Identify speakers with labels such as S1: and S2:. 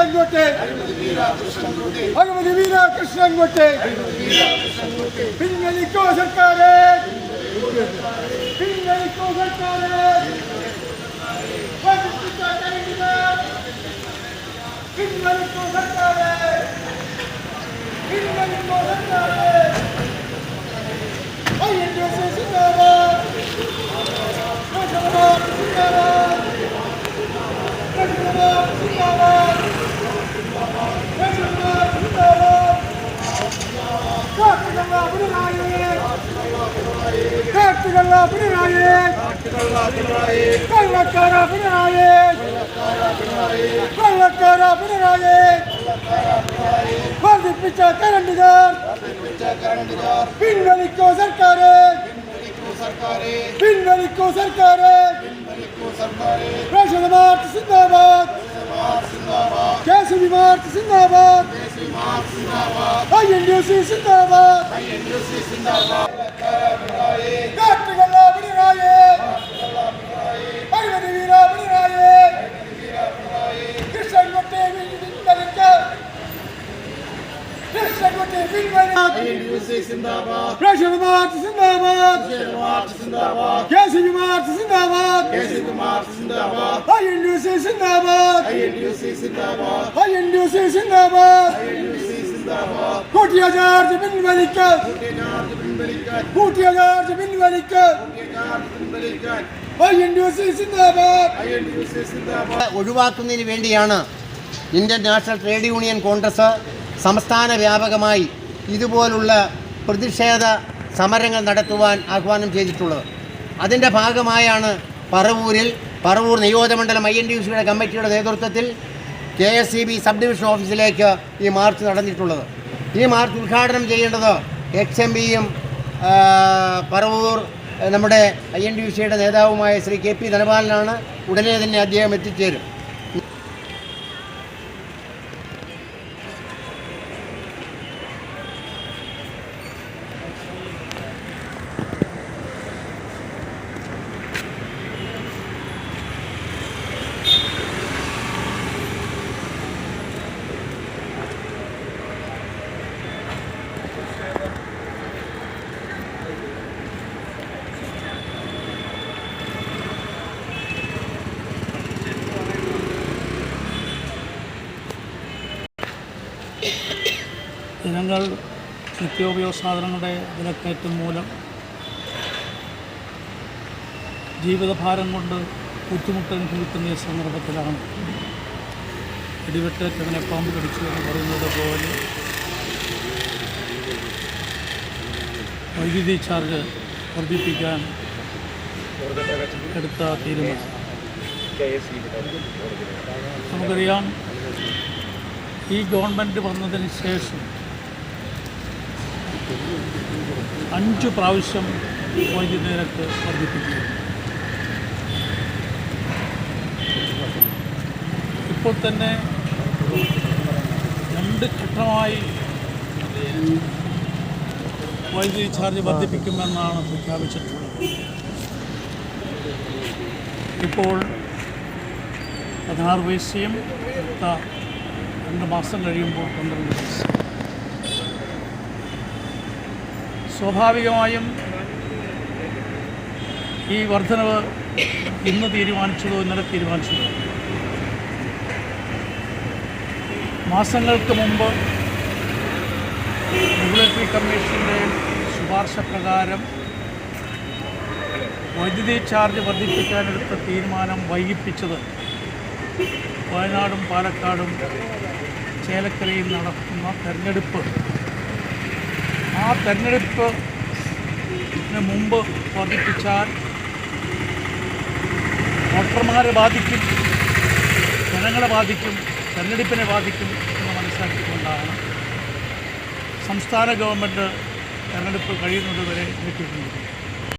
S1: കൃഷ്ണൻകുട്ടി. അഴിമതി വീര കൃഷ്ണൻകുട്ടി. പിൻവലിക്കോ സർക്കാരെ. പിൻവലിക്കോ സർക്കാരേ. കാട്ടുകള്ള പിണറായി കള്ളക്കാര പിണറായി കള്ളക്കാര പിണറായി വർദ്ധിപ്പിച്ച കരണ്ടുകാർ പിൻവലിക്കോ സർക്കാര് പിൻവലിക്കോ സർക്കാര് റേഷൻ മാർച്ച് സിന്ദാബാദ് കെ എസ് ബി മാർച്ച് സിന്ദാബാദ് ഐ എൻ ഡി സി സിന്ദാബാദ് കാട്ടുകള്ള പിണറായി അഴിമതി വീര പിണറായി കൃഷ്ണൻകുട്ടി പിൻവലിക്ക കൃഷ്ണൻകുട്ടി പിൻവലിക്ക റേഷൻ മാർച്ച് സിന്ദാബാദ് കെ എസ് ബി മാർച്ച് സിന്ദാബാദ് ഐ എൻ ഡി സി സിന്ദാബാദ് ഐ എൻ ഡി സി സിന്ദാബാദ് കൂട്ടിയ ചാർജ് പിൻവലിക്ക കൂട്ടിയ ചാർജ് പിൻവലിക്ക
S2: ഒഴിവാക്കുന്നതിന് വേണ്ടിയാണ് Indian National Trade Union Congress സംസ്ഥാന വ്യാപകമായി ഇതുപോലുള്ള പ്രതിഷേധ സമരങ്ങൾ നടത്തുവാൻ ആഹ്വാനം ചെയ്തിട്ടുള്ളത്. അതിന്റെ ഭാഗമായാണ് പറവൂരിൽ പറവൂർ നിയോജകമണ്ഡലം ഐ എൻ ഡി സിയുടെ കമ്മിറ്റിയുടെ നേതൃത്വത്തിൽ K S C B sub division ഓഫീസിലേക്ക് ഈ മാർച്ച് നടന്നിട്ടുള്ളത്. ഈ മാർച്ച് ഉദ്ഘാടനം ചെയ്യേണ്ടത് എക്സ് എം ബിയും പറവൂർ നമ്മുടെ ഐ എൻ ഡി സിയുടെ നേതാവുമായ ശ്രീ കെ പി ധനപാലനാണ്. ഉടനെ തന്നെ അദ്ദേഹം എത്തിച്ചേരും.
S3: ജനങ്ങൾ നിത്യോപയോഗ സാധനങ്ങളുടെ വിലക്കയറ്റം മൂലം ജീവിതഭാരം കൊണ്ട് ബുദ്ധിമുട്ട് അനുഭവിക്കുന്ന ഈ സന്ദർഭത്തിലാണ് ഇടിവെട്ടേറ്റവനെ പാമ്പ് കടിച്ചു എന്ന് പറയുന്നത് പോലെ വൈദ്യുതി ചാർജ് വർദ്ധിപ്പിക്കാൻ എടുത്ത തീരുമാനം. നമുക്കറിയാം ഈ ഗവൺമെന്റ് വന്നതിന് ശേഷം അഞ്ച് പ്രാവശ്യം വൈദ്യുതി നിരക്ക് വർദ്ധിപ്പിക്കുന്നു ഇപ്പോൾ തന്നെ രണ്ട് ഘട്ടമായി വൈദ്യുതി ചാർജ് വർദ്ധിപ്പിക്കുമെന്നാണ് പ്രഖ്യാപിച്ചിട്ടുള്ളത്. ഇപ്പോൾ പതിനാറ് പൈസയും രണ്ട് മാസം കഴിയുമ്പോൾ പന്ത്രണ്ട് പൈസ സ്വാഭാവികമായും ഈ വർധനവ് ഇന്ന് തീരുമാനിച്ചതോ ഇന്നലെ തീരുമാനിച്ചതോ മാസങ്ങൾക്ക് മുമ്പ് റെഗുലേറ്ററി കമ്മീഷന്റെ ശുപാർശ പ്രകാരം വൈദ്യുതി ചാർജ് വർദ്ധിപ്പിക്കാനെടുത്ത തീരുമാനം വൈകിപ്പിച്ചത് വയനാടും പാലക്കാടും ചേലക്കരയിൽ നടക്കുന്ന തെരഞ്ഞെടുപ്പ്. ആ തെരഞ്ഞെടുപ്പിന് മുമ്പ് വർദ്ധിപ്പിച്ചാൽ വോട്ടർമാരെ ബാധിക്കും ജനങ്ങളെ ബാധിക്കും തെരഞ്ഞെടുപ്പിനെ ബാധിക്കും എന്ന് മനസ്സിലാക്കിക്കൊണ്ടാണ് സംസ്ഥാന ഗവൺമെന്റ് തെരഞ്ഞെടുപ്പ് കഴിയുന്നത് വരെ നീട്ടിക്കൊണ്ടിരിക്കുന്നത്.